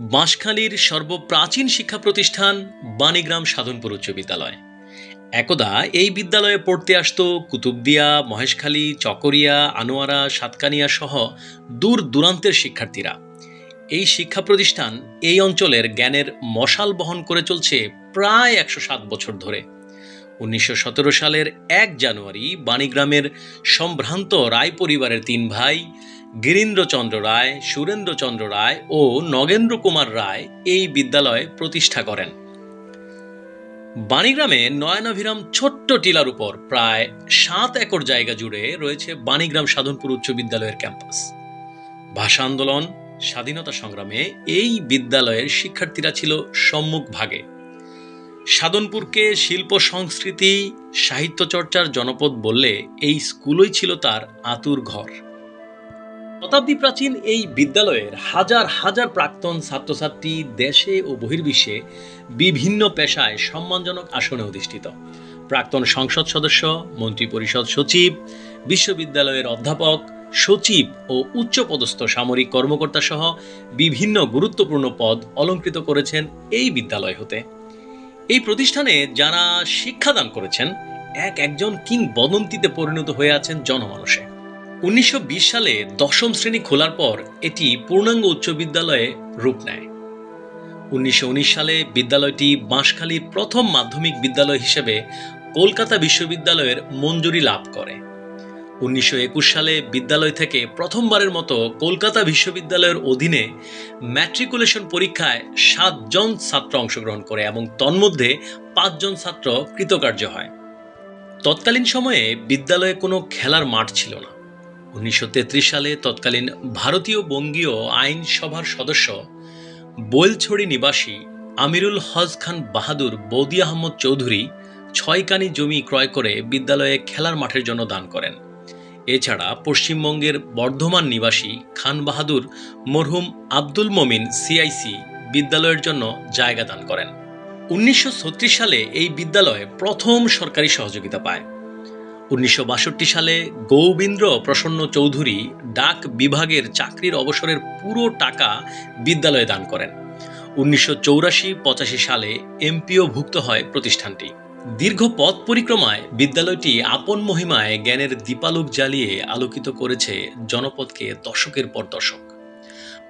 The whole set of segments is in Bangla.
বাঁশখালীর সর্বপ্রাচীন শিক্ষা প্রতিষ্ঠান বাণীগ্রাম সাধনপুর উচ্চ বিদ্যালয়। একদা এই বিদ্যালয়ে পড়তে আসত কুতুবদিয়া, মহেশখালী, চকরিয়া, আনোয়ারা, সাতকানিয়া সহ দূর দূরান্তের শিক্ষার্থীরা। এই শিক্ষা প্রতিষ্ঠান এই অঞ্চলের জ্ঞানের মশাল বহন করে চলছে প্রায় একশো সাত বছর ধরে। উনিশশো সতেরো সালের এক জানুয়ারি বাণীগ্রামের সম্ভ্রান্ত রায় পরিবারের তিন ভাই গিরীন্দ্রচন্দ্র রায়, সুরেন্দ্রচন্দ্র রায় ও নগেন্দ্র কুমার রায় এই বিদ্যালয় প্রতিষ্ঠা করেন। বাণীগ্রামে নয়নাভিরাম ছোট্ট টিলার উপর প্রায় সাত একর জায়গা জুড়ে রয়েছে বাণীগ্রাম সাধনপুর উচ্চ বিদ্যালয়ের ক্যাম্পাস। ভাষা আন্দোলন, স্বাধীনতা সংগ্রামে এই বিদ্যালয়ের শিক্ষার্থীরা ছিল সম্মুখ ভাগে। সাধনপুরকে শিল্প, সংস্কৃতি, সাহিত্য চর্চার জনপদ বললে এই স্কুলই ছিল তার আতুর ঘর। শতাব্দী প্রাচীন এই বিদ্যালয়ের হাজার হাজার প্রাক্তন ছাত্রছাত্রী দেশে ও বহির্বিশ্বে বিভিন্ন পেশায় সম্মানজনক আসনে অধিষ্ঠিত। প্রাক্তন সংসদ সদস্য, মন্ত্রিপরিষদ সচিব, বিশ্ববিদ্যালয়ের অধ্যাপক, সচিব ও উচ্চপদস্থ সামরিক কর্মকর্তা সহ বিভিন্ন গুরুত্বপূর্ণ পদ অলঙ্কৃত করেছেন এই বিদ্যালয় হতে। এই প্রতিষ্ঠানে যারা শিক্ষাদান করেছেন, এক একজন কিংবদন্তিতে পরিণত হয়ে আছেন জনমানসে উনিশশো বিশ সালে দশম শ্রেণি খোলার পর এটি পূর্ণাঙ্গ উচ্চ বিদ্যালয়ে রূপ নেয়। উনিশশো উনিশ সালে বিদ্যালয়টি বাঁশখালীর প্রথম মাধ্যমিক বিদ্যালয় হিসেবে কলকাতা বিশ্ববিদ্যালয়ের মঞ্জুরি লাভ করে। উনিশশো একুশ সালে বিদ্যালয় থেকে প্রথমবারের মতো কলকাতা বিশ্ববিদ্যালয়ের অধীনে ম্যাট্রিকুলেশন পরীক্ষায় সাতজন ছাত্র অংশগ্রহণ করে এবং তন্মধ্যে পাঁচজন ছাত্র কৃতকার্য হয়। তৎকালীন সময়ে বিদ্যালয়ে কোনো খেলার মাঠ ছিল না। উনিশশো তেত্রিশ সালে তৎকালীন ভারতীয় বঙ্গীয় আইনসভার সদস্য, বৈলছড়ি নিবাসী আমিরুল হজ খান বাহাদুর বৌদি আহমদ চৌধুরী ছয়কানি জমি ক্রয় করে বিদ্যালয়ে খেলার মাঠের জন্য দান করেন। এছাড়া পশ্চিমবঙ্গের বর্ধমান নিবাসী খান বাহাদুর মরহুম আব্দুল মমিন সিআইসি বিদ্যালয়ের জন্য জায়গা দান করেন। উনিশশো ছত্রিশ সালে এই বিদ্যালয়ে প্রথম সরকারি সহযোগিতা পায়। উনিশশো বাষট্টি সালে গৌবিন্দ্র প্রসন্ন চৌধুরী ডাক বিভাগের চাকরির অবসরের পুরো টাকা বিদ্যালয়ে দান করেন। উনিশশো চৌরাশি পঁচাশি সালে এমপিও ভুক্ত হয় প্রতিষ্ঠানটি। দীর্ঘ পথ পরিক্রমায় বিদ্যালয়টি আপন মহিমায় জ্ঞানের দীপালোক জ্বালিয়ে আলোকিত করেছে জনপদকে দশকের পর দশক।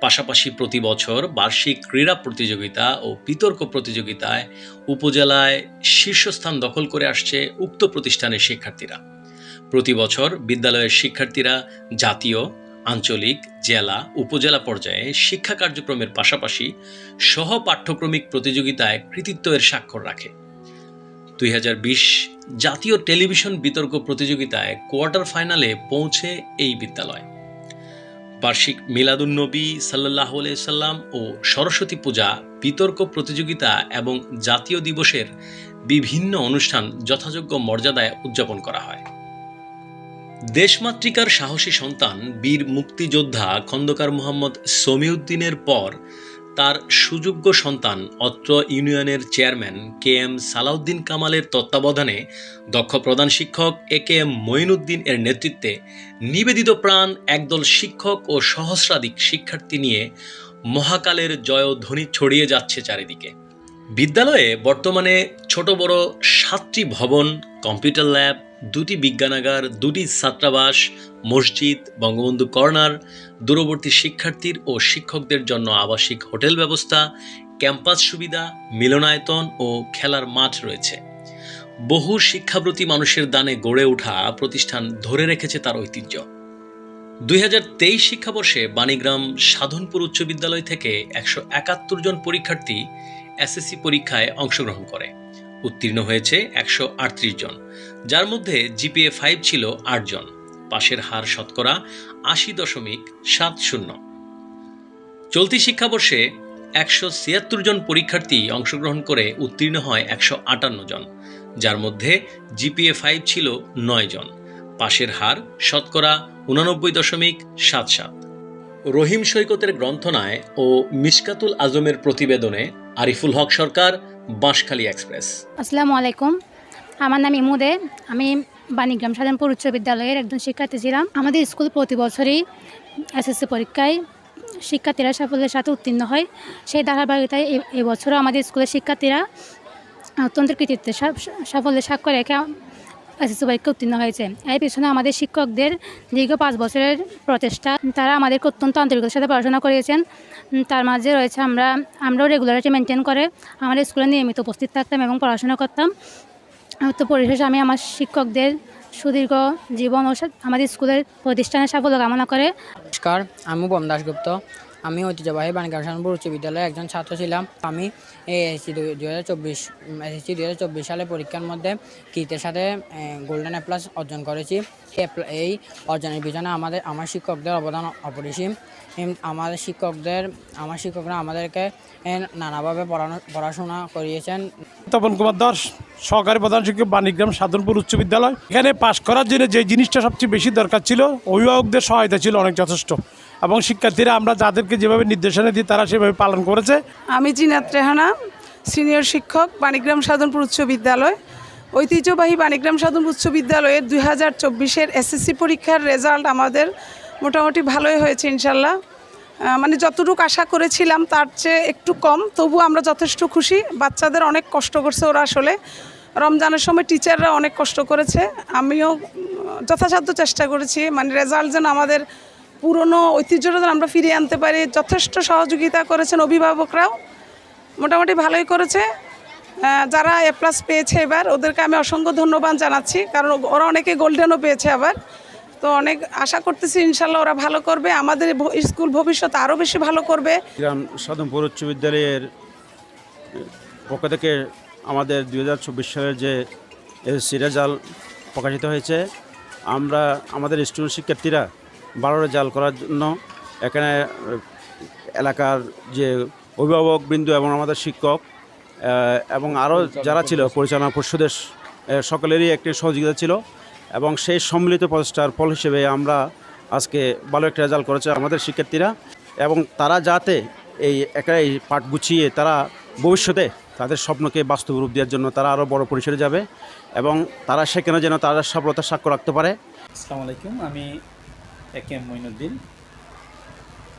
পাশাপাশি প্রতি বছর বার্ষিক ক্রীড়া প্রতিযোগিতা ও বিতর্ক প্রতিযোগিতায় উপজেলায় শীর্ষস্থান দখল করে আসছে উক্ত প্রতিষ্ঠানের শিক্ষার্থীরা। প্রতি বছর বিদ্যালয়ের শিক্ষার্থীরা জাতীয়, আঞ্চলিক, জেলা, উপজেলা পর্যায়ে শিক্ষা কার্যক্রমের পাশাপাশি সহ পাঠ্যক্রমিক প্রতিযোগিতায় কৃতিত্বের স্বাক্ষর রাখে। দুই হাজার বিশ জাতীয় টেলিভিশন বিতর্ক প্রতিযোগিতায় কোয়ার্টার ফাইনালে পৌঁছে এই বিদ্যালয়। বার্ষিক মিলাদুন্নবী সাল্লাহ সাল্লাম ও সরস্বতী পূজা, বিতর্ক প্রতিযোগিতা এবং জাতীয় দিবসের বিভিন্ন অনুষ্ঠান যথাযোগ্য মর্যাদায় উদযাপন করা হয়। দেশমাতৃকার সাহসী সন্তান বীর মুক্তিযোদ্ধা খন্দকার মোহাম্মদ সমিউদ্দিনের পর তার সুযোগ্য সন্তান অত্র ইউনিয়নের চেয়ারম্যান কে এম সালাউদ্দিন কামালের তত্ত্বাবধানে দক্ষ প্রধান শিক্ষক এ কে এম মঈনুদ্দিন এর নেতৃত্বে নিবেদিত প্রাণ একদল শিক্ষক ও সহস্রাধিক শিক্ষার্থী নিয়ে মহাকালের জয়ধ্বনি ছড়িয়ে যাচ্ছে চারিদিকে। বিদ্যালয়ে বর্তমানে ছোট বড় সাতটি ভবন, কম্পিউটার ল্যাব দুটি বিজ্ঞানাগার, দুটি ছাত্রাবাস, মসজিদ, বঙ্গবন্ধু কর্নার, দূরবর্তী শিক্ষার্থীর ও শিক্ষকদের জন্য আবাসিক হোটেল ব্যবস্থা, ক্যাম্পাস সুবিধা, মিলনায়তন ও খেলার মাঠ রয়েছে। বহু শিক্ষাব্রতী মানুষের দানে গড়ে ওঠা প্রতিষ্ঠান ধরে রেখেছে তার ঐতিহ্য। দুই হাজার তেইশ শিক্ষাবর্ষে বাণীগ্রাম সাধনপুর উচ্চ বিদ্যালয় থেকে একশো একাত্তর জন পরীক্ষার্থী এসএসসি পরীক্ষায় অংশগ্রহণ করে। উত্তীর্ণ হয়েছে একশো আটত্রিশ জন, যার মধ্যে জিপিএ ফাইভ ছিল আট জন। পাশের হার শতকরা আশি দশমিক সাত শূন্য। চলতি শিক্ষাবর্ষে একশো ছিয়াত্তর জন পরীক্ষার্থী অংশগ্রহণ করে উত্তীর্ণ হয় একশো আটান্ন জন, যার মধ্যে জিপিএ ফাইভ ছিল নয় জন। পাশের হার শতকরা উনানব্বই দশমিক সাত সাত। রহিম সৈকতের গ্রন্থনায় ও মিশকাতুল আজমের প্রতিবেদনে আরিফুল হক সরকার বাঁশখালী এক্সপ্রেস। আসসালামু আলাইকুম। আমার নাম ইমুদে। আমি বাণীগ্রাম সাধারণপুর উচ্চ বিদ্যালয়ের একজন শিক্ষার্থী ছিলাম। আমাদের স্কুল প্রতি বছরই এসএসসি পরীক্ষায় শিক্ষার্থীরা সাফল্যের সাথে উত্তীর্ণ হয়। সেই ধারাবাহিকতায় এবছরও আমাদের স্কুলের শিক্ষার্থীরা অত্যন্ত কৃতিত্বের সাফল্যের স্বাক্ষর রেখে এসএসসি উত্তীর্ণ হয়েছে। এর পিছনে আমাদের শিক্ষকদের দীর্ঘ পাঁচ বছরের প্রচেষ্টা। তারা আমাদেরকে অত্যন্ত আন্তরিকতার সাথে পড়াশোনা করিয়েছেন তার মাঝে রয়েছে আমরা, আমরাও রেগুলারিটি মেনটেন করে আমাদের স্কুলে নিয়মিত উপস্থিত থাকতাম এবং পড়াশোনা করতাম। তো পরিশেষে আমি আমার শিক্ষকদের সুদীর্ঘ জীবন ও আমাদের স্কুলের প্রতিষ্ঠানের সাফল্য কামনা করে। নমস্কার, আমি উপম দাশগুপ্ত। আমি ঐতিহ্যবাহী বাণিজ্য শাসনপুর উচ্চ বিদ্যালয়ের একজন ছাত্র ছিলাম। আমি এসএসসি দুই হাজার চব্বিশ এসএসসি দুই হাজার চব্বিশ সালে পরীক্ষার মধ্যে কীর্তের সাথে গোল্ডেন এ প্লাস অর্জন করেছি। এই অর্জনের পিছনে আমাদের আমার শিক্ষকদের অবদান অপরিসীম। আমাদের শিক্ষকদের আমার শিক্ষকরা আমাদেরকে নানাভাবে পড়ানো পড়াশোনা করিয়েছেন। তপন কুমার দাস, সহকারী প্রধান শিক্ষক, বাণীগ্রাম সাধনপুর উচ্চ বিদ্যালয়। এখানে পাশ করার জন্য যে জিনিসটা সবচেয়ে বেশি দরকার ছিল, অভিভাবকদের সহায়তা ছিল অনেক যথেষ্ট। এবং শিক্ষার্থীরা আমরা যাদেরকে যেভাবে নির্দেশনা দিই, তারা সেভাবে পালন করেছে। আমি জিনাত রেহানা সিনিয়র শিক্ষক, বাণিগ্রাম সাধনপুর উচ্চ বিদ্যালয়। ঐতিহ্যবাহী বাণিগ্রাম সাধনপুর উচ্চ বিদ্যালয়ের দুই হাজার চব্বিশের এসএসসি পরীক্ষার রেজাল্ট আমাদের মোটামুটি ভালোই হয়েছে, ইনশাল্লাহ। মানে যতটুকু আশা করেছিলাম, তার চেয়ে একটু কম। তবু আমরা যথেষ্ট খুশি। বাচ্চাদের অনেক কষ্ট করছে ওরা আসলে। রমজানের সময় টিচাররা অনেক কষ্ট করেছে। আমিও যথাসাধ্য চেষ্টা করেছি। মানে রেজাল্ট যেন আমাদের পুরনো ঐতিহ্যটা যেন আমরা ফিরিয়ে আনতে পারি। যথেষ্ট সহযোগিতা করেছেন অভিভাবকরাও। মোটামুটি ভালোই করেছে। যারা এ প্লাস পেয়েছে এবার, ওদেরকে আমি অসংখ্য ধন্যবাদ জানাচ্ছি। কারণ ওরা অনেকে গোল্ডেনও পেয়েছে আবার। তো অনেক আশা করতেছি ইনশাল্লাহ ওরা ভালো করবে। আমাদের স্কুল ভবিষ্যৎ আরও বেশি ভালো করবে। সাধনপুর উচ্চ বিদ্যালয়ের পক্ষ থেকে আমাদের দু হাজার চব্বিশ সালের যে রেজাল্ট প্রকাশিত হয়েছে, আমরা আমাদের স্টুডেন্ট শিক্ষার্থীরা ভালো রেজাল্ট করার জন্য এখানে এলাকার যে অভিভাবক বিন্দু এবং আমাদের শিক্ষক এবং আরও যারা ছিল, পরিচালনা পরিষদের সকলেরই একটি সহযোগিতা ছিল এবং সেই সম্মিলিত প্রচেষ্টার ফল হিসেবে আমরা আজকে ভালো একটা রেজাল্ট করেছে আমাদের শিক্ষার্থীরা এবং তারা যাতে এই একাই পাঠ গুছিয়ে তারা ভবিষ্যতে তাদের স্বপ্নকে বাস্তব রূপ দেওয়ার জন্য তারা আরও বড় পরিসরে যাবে এবং তারা সেখানে যেন তারা সফলতার সাক্ষ্য রাখতে পারে। আসসালামু আলাইকুম, আমি এ কে এম মঈনুদ্দিন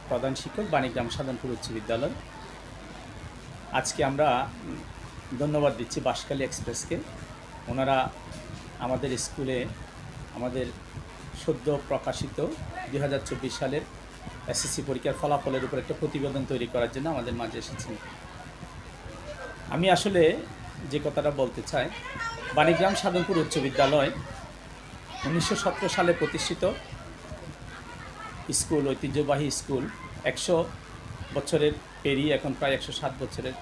প্রধান শিক্ষক বাণিগ্রাম সাধনপুর উচ্চ বিদ্যালয়। আজকে আমরা ধন্যবাদ দিচ্ছি বাঁশখালী এক্সপ্রেসকে। ওনারা আমাদের স্কুলে আমাদের সদ্য প্রকাশিত দু হাজার চব্বিশ সালের এসএসসি পরীক্ষার ফলাফলের উপর একটা প্রতিবেদন তৈরি করার জন্য আমাদের মাঝে এসেছেন। আমি আসলে যে কথাটা বলতে চাই বাণিগ্রাম সাধনপুর উচ্চ বিদ্যালয় উনিশশো সত্তর সালে প্রতিষ্ঠিত স্কুল, ঐতিহ্যবাহী স্কুল, একশো বছরের পেরিয়ে এখন প্রায় একশো সাত বছরের,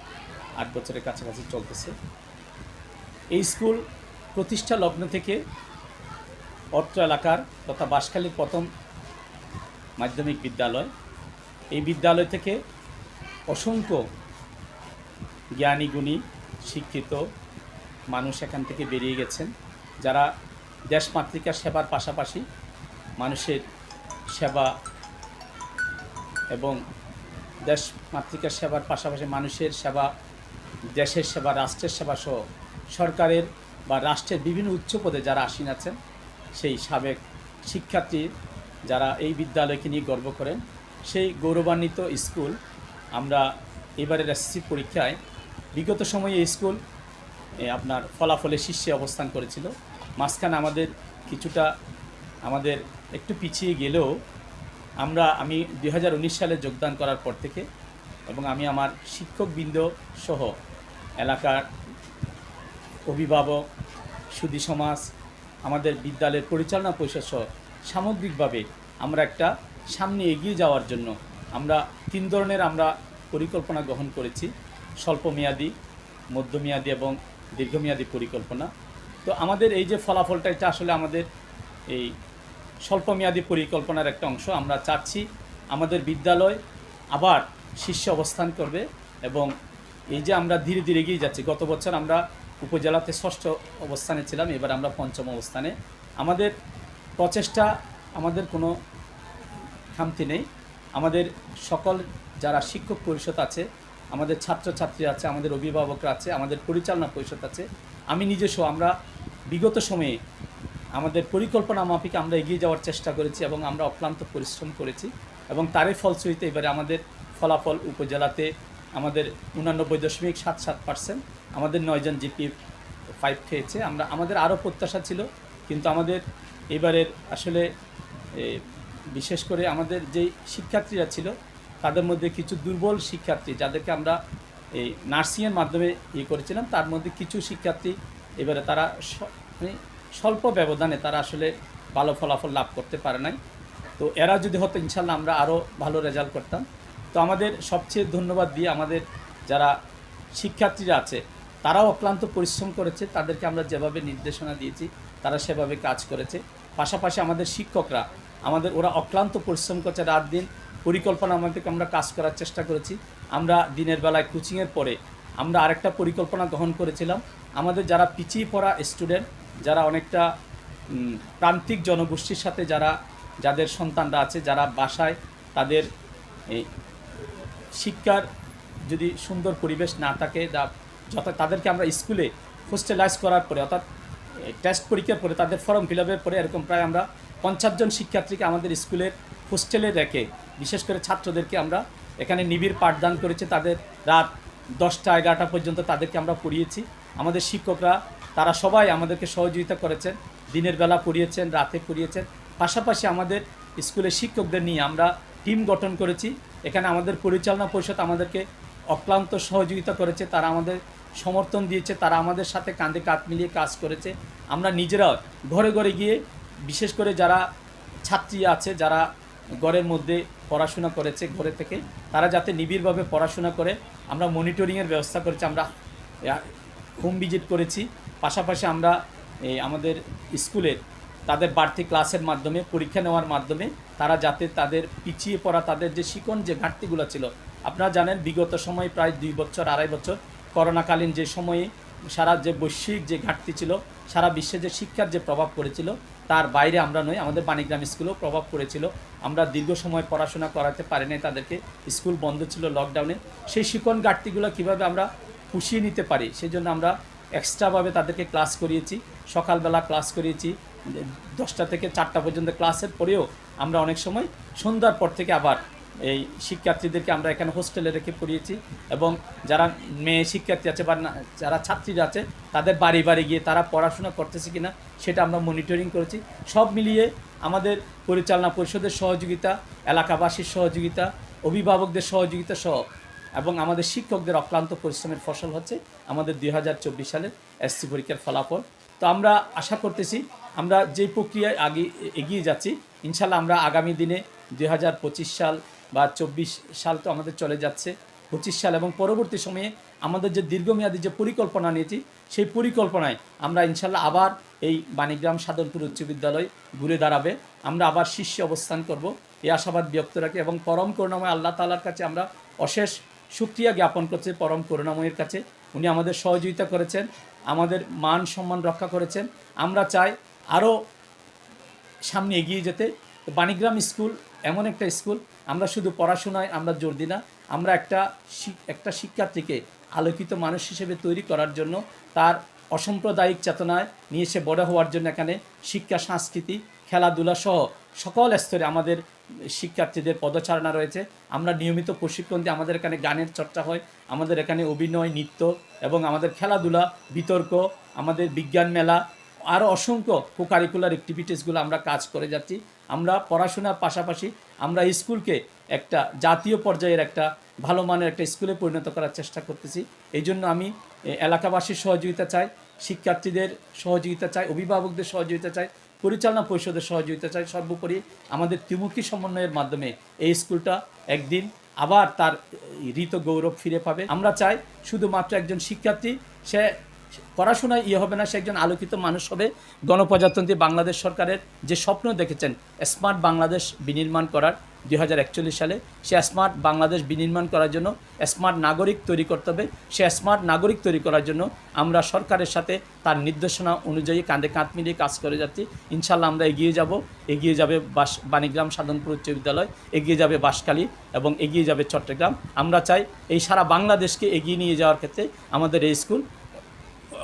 আট বছরের কাছাকাছি চলতেছে। এই স্কুল প্রতিষ্ঠা লগ্ন থেকে অত্র এলাকার তথা বাঁশখালীর প্রথম মাধ্যমিক বিদ্যালয়। এই বিদ্যালয় থেকে অসংখ্য জ্ঞানী, গুণী, শিক্ষিত মানুষ এখান থেকে বেরিয়ে গেছেন, যারা দেশ মাতৃকার সেবার পাশাপাশি মানুষের সেবা এবং দেশ মাতৃকার সেবার পাশাপাশি মানুষের সেবা, দেশের সেবা, রাষ্ট্রের সেবা সহ সরকারের বা রাষ্ট্রের বিভিন্ন উচ্চ পদে যারা আসীন আছেন, সেই সাবেক শিক্ষার্থী যারা এই বিদ্যালয়কে নিয়ে গর্ব করেন, সেই গৌরবান্বিত স্কুল আমরা এবারের এসএসসি পরীক্ষায় বিগত সময়ে স্কুল আপনার ফলাফলে শীর্ষে অবস্থান করেছিল। মাঝখানে আমাদের কিছুটা আমাদের একটু পিছিয়ে গেলেও আমরা, আমি দু হাজার উনিশ সালে যোগদান করার পর থেকে এবং আমি আমার শিক্ষকবৃন্দ সহ এলাকার অভিভাবক, সুধী সমাজ, আমাদের বিদ্যালয়ের পরিচালনা পরিষদ সহ সামগ্রিকভাবে আমরা একটা সামনে এগিয়ে যাওয়ার জন্য আমরা তিন ধরনের আমরা পরিকল্পনা গ্রহণ করেছি। স্বল্পমেয়াদী, মধ্যমেয়াদী এবং দীর্ঘমেয়াদী পরিকল্পনা। তো আমাদের এই যে ফলাফলটা, এটা আসলে আমাদের এই স্বল্পমেয়াদী পরিকল্পনার একটা অংশ আমরা চাচ্ছি। আমাদের বিদ্যালয় আবার শীর্ষে অবস্থান করবে এবং এই যে আমরা ধীরে ধীরে এগিয়ে যাচ্ছি, গত বছর আমরা উপজেলাতে ষষ্ঠ অবস্থানে ছিলাম, এবার আমরা পঞ্চম অবস্থানে। আমাদের প্রচেষ্টা, আমাদের কোনো খামতি নেই। আমাদের সকল যারা শিক্ষক পরিষদ আছে, আমাদের ছাত্রছাত্রী আছে, আমাদের অভিভাবকরা আছে, আমাদের পরিচালনা পরিষদ আছে, আমি নিজস্ব আমরা বিগত সময়ে আমাদের পরিকল্পনা মাফিক আমরা এগিয়ে যাওয়ার চেষ্টা করেছি এবং আমরা অক্লান্ত পরিশ্রম করেছি এবং তারই ফলশ্রুতিতে এবারে আমাদের ফলাফল উপজেলাতে আমাদের উনানব্বই দশমিক সাত সাত পার্সেন্ট, আমাদের নয়জন জিপি ফাইভ খেয়েছে। আমরা, আমাদের আরও প্রত্যাশা ছিল, কিন্তু আমাদের এবারের আসলে বিশেষ করে আমাদের যেই শিক্ষার্থীরা ছিল, তাদের মধ্যে কিছু দুর্বল শিক্ষার্থী যাদেরকে আমরা এই নার্সিংয়ের মাধ্যমে ইয়ে করেছিলাম, তার মধ্যে কিছু শিক্ষার্থী এবারে তারা মানে স্বল্প ব্যবধানে তারা আসলে ভালো ফলাফল লাভ করতে পারে নাই। তো এরা যদি হতো ইনশাল্লাহ আমরা আরও ভালো রেজাল্ট করতাম। তো আমাদের সবচেয়ে ধন্যবাদ দিয়ে আমাদের যারা শিক্ষার্থীরা আছে, তারাও অক্লান্ত পরিশ্রম করেছে। তাদেরকে আমরা যেভাবে নির্দেশনা দিয়েছি, তারা সেভাবে কাজ করেছে। পাশাপাশি আমাদের শিক্ষকরা, আমাদের ওরা অক্লান্ত পরিশ্রম করছে রাত দিন। পরিকল্পনা আমাদেরকে আমরা কাজ করার চেষ্টা করেছি। আমরা দিনের বেলায় কোচিংয়ের পরে আমরা আরেকটা পরিকল্পনা গ্রহণ করেছিলাম। আমাদের যারা পিছিয়ে পড়া স্টুডেন্ট যারা অনেকটা প্রান্তিক জনগোষ্ঠীর সাথে যারা, যাদের সন্তানরা আছে, যারা বাসায় তাদের শিক্ষার যদি সুন্দর পরিবেশ না থাকে, যা, যত, তাদেরকে আমরা স্কুলে হোস্টেলাইজ করার পরে, অর্থাৎ টেস্ট পরীক্ষার পরে, তাদের ফর্ম ফিল আপের পরে এরকম প্রায় আমরা পঞ্চাশ জন শিক্ষার্থীকে আমাদের স্কুলের হোস্টেলে রেখে, বিশেষ করে ছাত্রদেরকে আমরা এখানে নিবিড় পাঠদান করেছে। তাদের রাত দশটা, এগারোটা পর্যন্ত তাদেরকে আমরা পড়িয়েছি। আমাদের শিক্ষকরা তারা সবাই আমাদেরকে সহযোগিতা করেছেন, দিনের বেলা পড়িয়েছেন, রাতে পড়িয়েছেন। পাশাপাশি আমাদের স্কুলের শিক্ষকদের নিয়ে আমরা টিম গঠন করেছি। এখানে আমাদের পরিচালনা পরিষদ আমাদেরকে অক্লান্ত সহযোগিতা করেছে, তারা আমাদের সমর্থন দিয়েছে, তারা আমাদের সাথে কাঁধে কাঁধ মিলিয়ে কাজ করেছে। আমরা নিজেরাও ঘরে ঘরে গিয়ে, বিশেষ করে যারা ছাত্রী আছে, যারা ঘরের মধ্যে পড়াশোনা করেছে, ঘরে থেকে, তারা যাতে নিবিড়ভাবে পড়াশোনা করে, আমরা মনিটরিংয়ের ব্যবস্থা করেছি, আমরা হোম ভিজিট করেছি। পাশাপাশি আমরা, এই আমাদের স্কুলের তাদের বাড়তি ক্লাসের মাধ্যমে, পরীক্ষা নেওয়ার মাধ্যমে তারা যাতে তাদের পিছিয়ে পড়া তাদের যে শিকন যে ঘাটতিগুলো ছিল, আপনারা জানেন বিগত সময় প্রায় দুই বছর, আড়াই বছর করোনাকালীন যে সময়ে সারা যে বৈশ্বিক যে ঘাটতি ছিল, সারা বিশ্বে যে শিক্ষার যে প্রভাব পড়েছিল, তার বাইরে আমরা নই, আমাদের বাণীগ্রাম স্কুলেও প্রভাব পড়েছিল। আমরা দীর্ঘ সময় পড়াশোনা করাতে পারি তাদেরকে, স্কুল বন্ধ ছিল লকডাউনে সেই শিকন ঘাটতিগুলো কীভাবে আমরা পুষিয়ে নিতে পারি। সেই জন্য আমরা এক্সট্রাভাবে তাদেরকে ক্লাস করিয়েছি। সকালবেলা ক্লাস করিয়েছি। দশটা থেকে চারটা পর্যন্ত ক্লাসের পরেও আমরা অনেক সময় সন্ধ্যার পর থেকে আবার এই শিক্ষার্থীদেরকে আমরা এখানে হোস্টেলে রেখে পড়িয়েছি এবং যারা মেয়ে শিক্ষার্থী আছে বা যারা ছাত্রীরা আছে, তাদের বাড়ি বাড়ি গিয়ে তারা পড়াশোনা করতেছে কিনা সেটা আমরা মনিটরিং করেছি। সব মিলিয়ে আমাদের পরিচালনা পরিষদের সহযোগিতা, এলাকাবাসীর সহযোগিতা, অভিভাবকদের সহযোগিতা সহ এবং আমাদের শিক্ষকদের অক্লান্ত পরিশ্রমের ফসল হচ্ছে আমাদের দুই হাজার চব্বিশ সালের এসসি পরীক্ষার ফলাফল। তো আমরা আশা করতেছি আমরা যে প্রক্রিয়ায় আগে এগিয়ে যাচ্ছি ইনশাল্লাহ আমরা আগামী দিনে দুই হাজার পঁচিশ সাল বা চব্বিশ সাল তো আমাদের চলে যাচ্ছে, পঁচিশ সাল এবং পরবর্তী সময়ে আমাদের যে দীর্ঘমেয়াদী যে পরিকল্পনা নিয়েছি, সেই পরিকল্পনায় আমরা ইনশাল্লাহ আবার এই বাণীগ্রাম সাধনপুর উচ্চ বিদ্যালয় ঘুরে দাঁড়াবে। আমরা আবার শীর্ষে অবস্থান করব, এই আশাবাদ ব্যক্ত রাখি এবং পরম করুণাময় আল্লাহ তালার কাছে আমরা অশেষ সুক্রিয়া জ্ঞাপন করছে পরম করুণাময়ের কাছে। উনি আমাদের সহযোগিতা করেছেন, আমাদের মান সম্মান রক্ষা করেছেন। আমরা চাই আরও সামনে এগিয়ে যেতে। বাণীগ্রাম স্কুল এমন একটা স্কুল, আমরা শুধু পড়াশোনায় আমরা জোর দিই না, আমরা একটা একটা শিক্ষার্থীকে আলোকিত মানুষ হিসেবে তৈরি করার জন্য তার অসাম্প্রদায়িক চেতনায় নিয়ে এসে বড় হওয়ার জন্য এখানে শিক্ষা, সংস্কৃতি, খেলাধুলা সহ সকল স্তরে আমাদের শিক্ষার্থীদের পদচারণা রয়েছে। আমরা নিয়মিত প্রশিক্ষণ দিই আমাদের এখানে গানের চর্চা হয়, আমাদের এখানে অভিনয়, নৃত্য এবং আমাদের খেলাধুলা, বিতর্ক, আমাদের বিজ্ঞান মেলা আরও অসংখ্য কো কারিকুলার অ্যাক্টিভিটিসগুলো আমরা কাজ করে যাচ্ছি। আমরা পড়াশোনার পাশাপাশি আমরা স্কুলকে একটা জাতীয় পর্যায়ের একটা ভালো মানের একটা স্কুলে পরিণত করার চেষ্টা করতেছি। এই জন্য আমি এলাকাবাসীর সহযোগিতা চাই, শিক্ষার্থীদের সহযোগিতা চাই, অভিভাবকদের সহযোগিতা চাই। পরিচালনা পরিষদের সহযোগিতা চাই সর্বোপরি। আমাদের ত্রিমুখী সমন্বয়ের মাধ্যমে এই স্কুলটা একদিন আবার তার ঋত গৌরব ফিরে পাবে। আমরা চাই শুধুমাত্র একজন শিক্ষার্থী, সে পড়াশোনায় ইয়ে হবে না, সে একজন আলোকিত মানুষ হবে। গণপ্রজাতন্ত্রী বাংলাদেশ সরকারের যে স্বপ্ন দেখেছেন, স্মার্ট বাংলাদেশ বিনির্মাণ করার দুই হাজার একচল্লিশ সালে সে স্মার্ট বাংলাদেশ বিনির্মাণ করার জন্য স্মার্ট নাগরিক তৈরি করতে হবে। সে স্মার্ট নাগরিক তৈরি করার জন্য আমরা সরকারের সাথে তার নির্দেশনা অনুযায়ী কাঁধে কাঁধ মিলিয়ে কাজ করে যাচ্ছি। ইনশাল্লাহ আমরা এগিয়ে যাব। এগিয়ে যাবে বাস বাণীগ্রাম সাধনপুর উচ্চ বিদ্যালয়, এগিয়ে যাবে বাঁশখালী এবং এগিয়ে যাবে চট্টগ্রাম। আমরা চাই এই সারা বাংলাদেশকে এগিয়ে নিয়ে যাওয়ার ক্ষেত্রে আমাদের এই স্কুল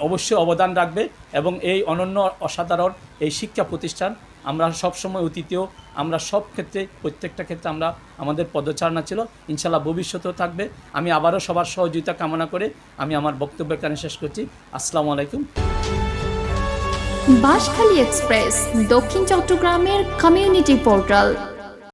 অবশ্যই অবদান রাখবে এবং এই অনন্য অসাধারণ এই শিক্ষা প্রতিষ্ঠান আমরা সব সময় অতীতেও আমরা সব ক্ষেত্রে, প্রত্যেকটা ক্ষেত্রে আমরা আমাদের পদচারণা ছিল, ইনশাল্লাহ ভবিষ্যতেও থাকবে। আমি আবারও সবার সহযোগিতা কামনা করে আমি আমার বক্তব্য এখানে শেষ করছি। আসসালামু আলাইকুম। বাঁশখালী এক্সপ্রেস, দক্ষিণ চট্টগ্রামের কমিউনিটি পোর্টাল